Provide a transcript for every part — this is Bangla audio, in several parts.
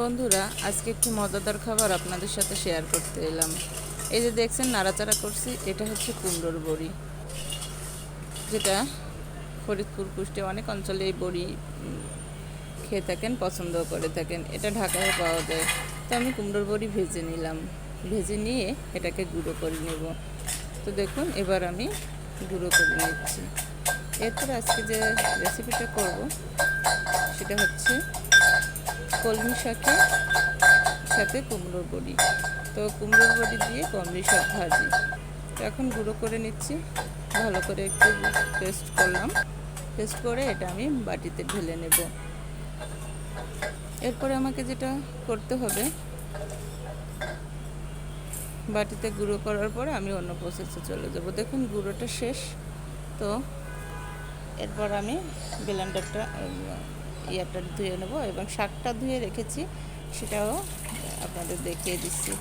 বন্ধুরা, আজকে একটি মজাদার খাবার আপনাদের সাথে শেয়ার করতে এলাম। এই যে দেখছেন, নাড়াচাড়া করছি, এটা হচ্ছে কুমড়োর বড়ি। যেটা ফরিদপুর কুষ্টে অনেক অঞ্চলে এই বড়ি খেয়ে থাকেন পছন্দ করে থাকেন। এটা ঢাকায় পাওয়া যায়। তো আমি কুমড়োর বড়ি ভেজে নিলাম। ভেজে নিয়ে এটাকে গুঁড়ো করে নেব। তো দেখুন, এবার আমি গুঁড়ো করে নিচ্ছি। এরপর আজকে যে রেসিপিটা করব, সেটা হচ্ছে কলমি শাকের সাথে কুমড়োর বড়ি। তো কুমড়োর বড়ি দিয়ে কলমি শাক ভাজি। তো এখন গুঁড়ো করে নিচ্ছি। ভালো করে একটু পেস্ট করলাম। পেস্ট করে এটা আমি বাটিতে ঢেলে নেব। এরপরে আমাকে যেটা করতে হবে, বাটিতে গুঁড়ো করার পরে আমি অন্য প্রসেসে চলে যাব। দেখুন, গুঁড়োটা শেষ। তো এরপর আমি ব্লেন্ডারটা ইয়ারটা ধুয়ে নেব এবং শাকটা ধুয়ে রেখেছি, সেটাও আপনাদের দেখিয়ে দিচ্ছি।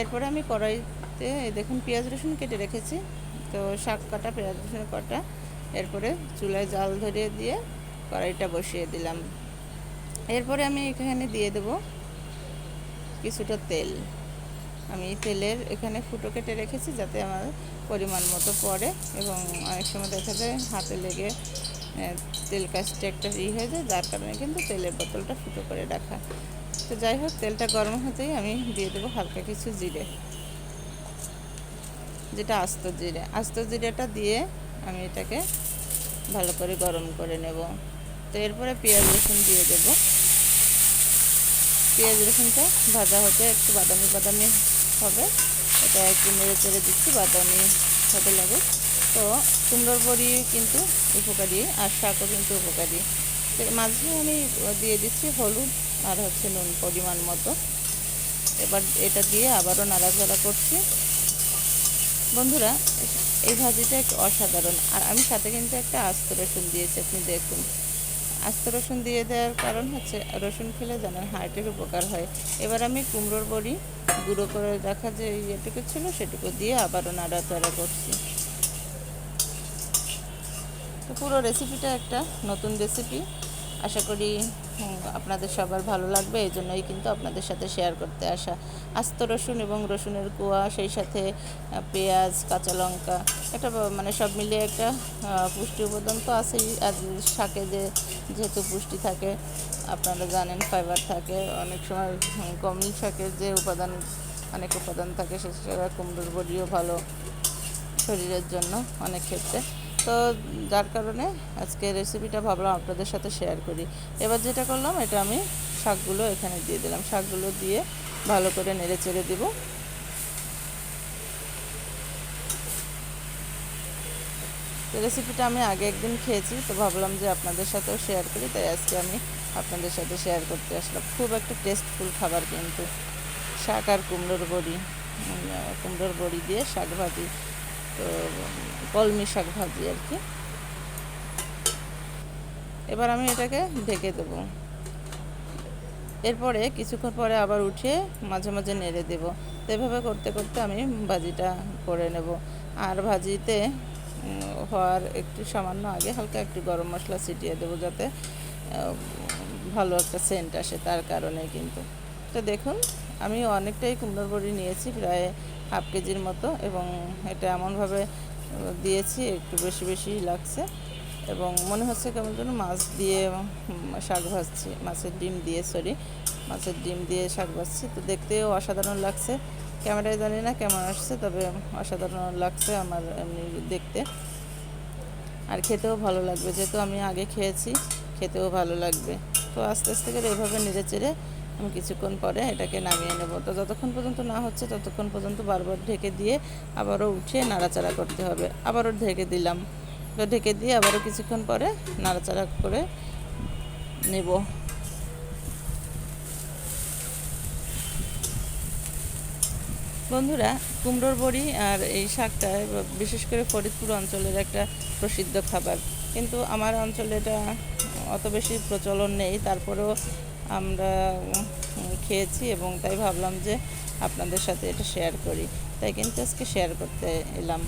এরপরে আমি কড়াইতে দেখুন পেঁয়াজ রসুন কেটে রেখেছি, তো শাক কাটা, পেঁয়াজ রসুন কাটা, এরপরে চুলায় জাল ধরিয়ে দিয়ে কড়াইটা বসিয়ে দিলাম। এরপরে আমি এখানে দিয়ে দেব কিছুটা তেল। আমি তেলের এখানে ফুটো কেটে রেখেছি যাতে আমার পরিমাণ মতো পড়ে এবং অনেক সময় দেখা যায় হাতে লেগে তেল কাজটা একটা ই হয়ে যায় যার কারণে কিন্তু তেলের বোতলটা ফুটো করে রাখা। তো যাই হোক, তেলটা গরম হতেই আমি দিয়ে দেবো হালকা কিছু জিরে। যেটা আস্ত জিরে। আস্ত জিরেটা দিয়ে আমি এটাকে ভালো করে গরম করে নেব। তো এরপরে পেঁয়াজ রসুন দিয়ে দেবো। পেঁয়াজ রসুনটা ভাজা হতে একটু বাদামি বাদামি হবে। এটা একটু নেড়ে চেড়ে দিচ্ছি, বাদামি হতে লাগে তো কুমড়োর বড়ি কিন্তু উপকারী আর শাকও কিন্তু উপকারী। তো মাঝে আমি দিয়ে দিচ্ছি হলুদ আর হচ্ছে নুন পরিমাণ মতো। এবার এটা দিয়ে আবারও নাড়াচাড়া করছি। বন্ধুরা, এই ভাজিটা একটু অসাধারণ। আর আমি সাথে কিন্তু একটা আস্ত রসুন দিয়েছি, আপনি দেখুন। আস্ত রসুন দিয়ে দেওয়ার কারণ হচ্ছে রসুন খেলে জানেন হার্টের উপকার হয়। এবার আমি কুমড়োর বড়ি গুঁড়ো করে রাখা যে ইয়েটুকু ছিল সেটুকু দিয়ে আবারও নাড়াচাড়া করছি। তো পুরো রেসিপিটা একটা নতুন রেসিপি আশা করি আপনাদের সবার ভালো লাগবে। এই জন্যই কিন্তু আপনাদের সাথে শেয়ার করতে আসা। আস্ত রসুন এবং রসুনের কুয়া, সেই সাথে পেঁয়াজ, কাঁচা লঙ্কা, একটা মানে সব মিলিয়ে একটা পুষ্টি উপাদান তো আছেই। আর শাকে যে, যেহেতু পুষ্টি থাকে, আপনারা জানেন ফাইবার থাকে। অনেক সময় কমই শাকের যে উপাদান, অনেক উপাদান থাকে সেটা কুমড়োর বড়িও ভালো শরীরের জন্য অনেক ক্ষেত্রে। তো যার কারণে আজকে রেসিপিটা ভাবলাম আপনাদের সাথে শেয়ার করি। এবার যেটা করলাম, এটা আমি শাকগুলো এখানে দিয়ে দিলাম। শাকগুলো দিয়ে ভালো করে নেড়ে চেড়ে দিব। রেসিপিটা আমি আগে একদিন খেয়েছি, তো ভাবলাম যে আপনাদের সাথেও শেয়ার করি, তাই আজকে আমি আপনাদের সাথে শেয়ার করতে আসলাম। খুব একটা টেস্টফুল খাবার কিন্তু। শাক আর কুমড়োর বড়ি কুমড়োর বড়ি দিয়ে শাক ভাজি। তো কলমি শাক ভাজি আর কি। এবার আমি এটাকে ঢেকে দেবো। এরপরে কিছুক্ষণ পরে আবার উঠিয়ে মাঝে মাঝে নেড়ে দেব। তো এভাবে করতে করতে আমি ভাজিটা করে নেব। আর ভাজিতে হওয়ার একটু সামান্য আগে হালকা একটু গরম মশলা ছিটিয়ে দেবো যাতে ভালো একটা সেন্ট আসে তার কারণে কিন্তু। তো দেখুন, আমি অনেকটাই কুমড়োর বড়ি নিয়েছি, প্রায় হাফ কেজির মতো এবং এটা এমনভাবে দিয়েছি, একটু বেশি বেশি লাগছে এবং মনে হচ্ছে কেমন যেন মাছ দিয়ে শাক ভাজছি, মাছের ডিম দিয়ে সরি মাছের ডিম দিয়ে শাক ভাজছি। তো দেখতেও অসাধারণ লাগছে। ক্যামেরায় জানি না কেমন আসছে, তবে অসাধারণ লাগছে আমার এমনি দেখতে। আর খেতেও ভালো লাগবে, যেহেতু আমি আগে খেয়েছি, খেতেও ভালো লাগবে। তো আস্তে আস্তে করে এভাবে নেড়ে চেড়ে আমি কিছুক্ষণ পরে এটাকে নামিয়ে নেব। তো যতক্ষণ পর্যন্ত না হচ্ছে, ততক্ষণ পর্যন্ত বারবার ঢেকে দিয়ে আবারও উঠিয়ে নাড়াচাড়া করতে হবে। আবারও ঢেকে দিলাম। তো ঢেকে দিয়ে আবারও কিছুক্ষণ পরে নাড়াচাড়া করে নেব। বন্ধুরা, কুমড়োর বড়ি আর এই শাকটা বিশেষ করে ফরিদপুর অঞ্চলের একটা প্রসিদ্ধ খাবার। কিন্তু আমার অঞ্চলে এটা অত বেশি প্রচলন নেই। তারপরেও আমরা খেয়েছি এবং তাই ভাবলাম যে আপনাদের সাথে এটা শেয়ার করি। তাই কিন্তু আজকে শেয়ার করতে এলাম।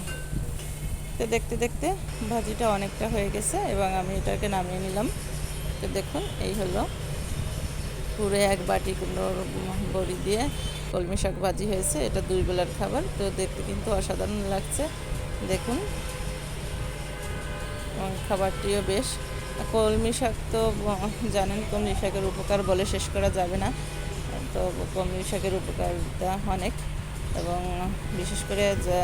তো দেখতে দেখতে ভাজিটা অনেকটা হয়ে গেছে এবং আমি এটাকে নামিয়ে নিলাম। তো দেখুন, এই হলো পুরো এক বাটি কোনো বড়ি দিয়ে কলমি শাক ভাজি হয়েছে। এটা দুই বেলার খাবার। তো দেখতে কিন্তু অসাধারণ লাগছে। দেখুন খাবারটিও বেশ। কলমি শাক তো, জানেন, কলমি শাকের উপকার বলে শেষ করা যাবে না। তো কলমি শাকের উপকারিতা অনেক এবং বিশেষ করে যা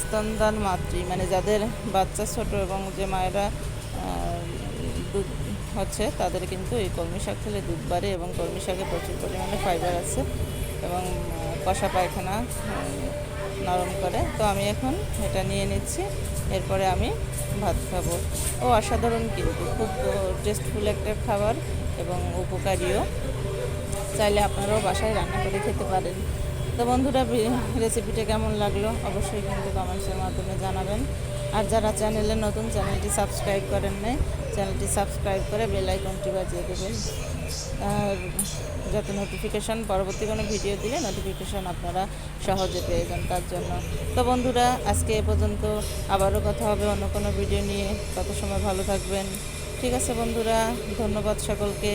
স্তনদান মাতৃ মানে যাদের বাচ্চা ছোট এবং যে মায়েরা দুধ হচ্ছে, তাদের কিন্তু এই কলমি শাক খেলে দুধ বাড়ে এবং কলমি শাকে প্রচুর পরিমাণে ফাইবার আছে এবং কষা পায়খানা নরম করে। তো আমি এখন এটা নিয়ে নিচ্ছি। এরপরে আমি ভাত খাব। ও অসাধারণ কিন্তু, খুব টেস্টফুল একটা খাবার এবং উপকারীও। চাইলে আপনারাও বাসায় রান্না করে খেতে পারেন। তো বন্ধুরা রেসিপিটা কেমন লাগল অবশ্যই কিন্তু কমেন্টসের মাধ্যমে জানাবেন। আর যারা চ্যানেলে নতুন চ্যানেলটি সাবস্ক্রাইব করেন নাই চ্যানেলটি সাবস্ক্রাইব করে বেল আইকনটি বাজিয়ে দেবেন। আর যাতে নোটিফিকেশান পরবর্তী কোনো ভিডিও দিলে নোটিফিকেশান আপনারা সহজে পেয়ে যান তার জন্য। তো বন্ধুরা, আজকে এ পর্যন্ত আবারও কথা হবে অন্য কোনো ভিডিও নিয়ে। তত সময় ভালো থাকবেন। ঠিক আছে বন্ধুরা, ধন্যবাদ সকলকে।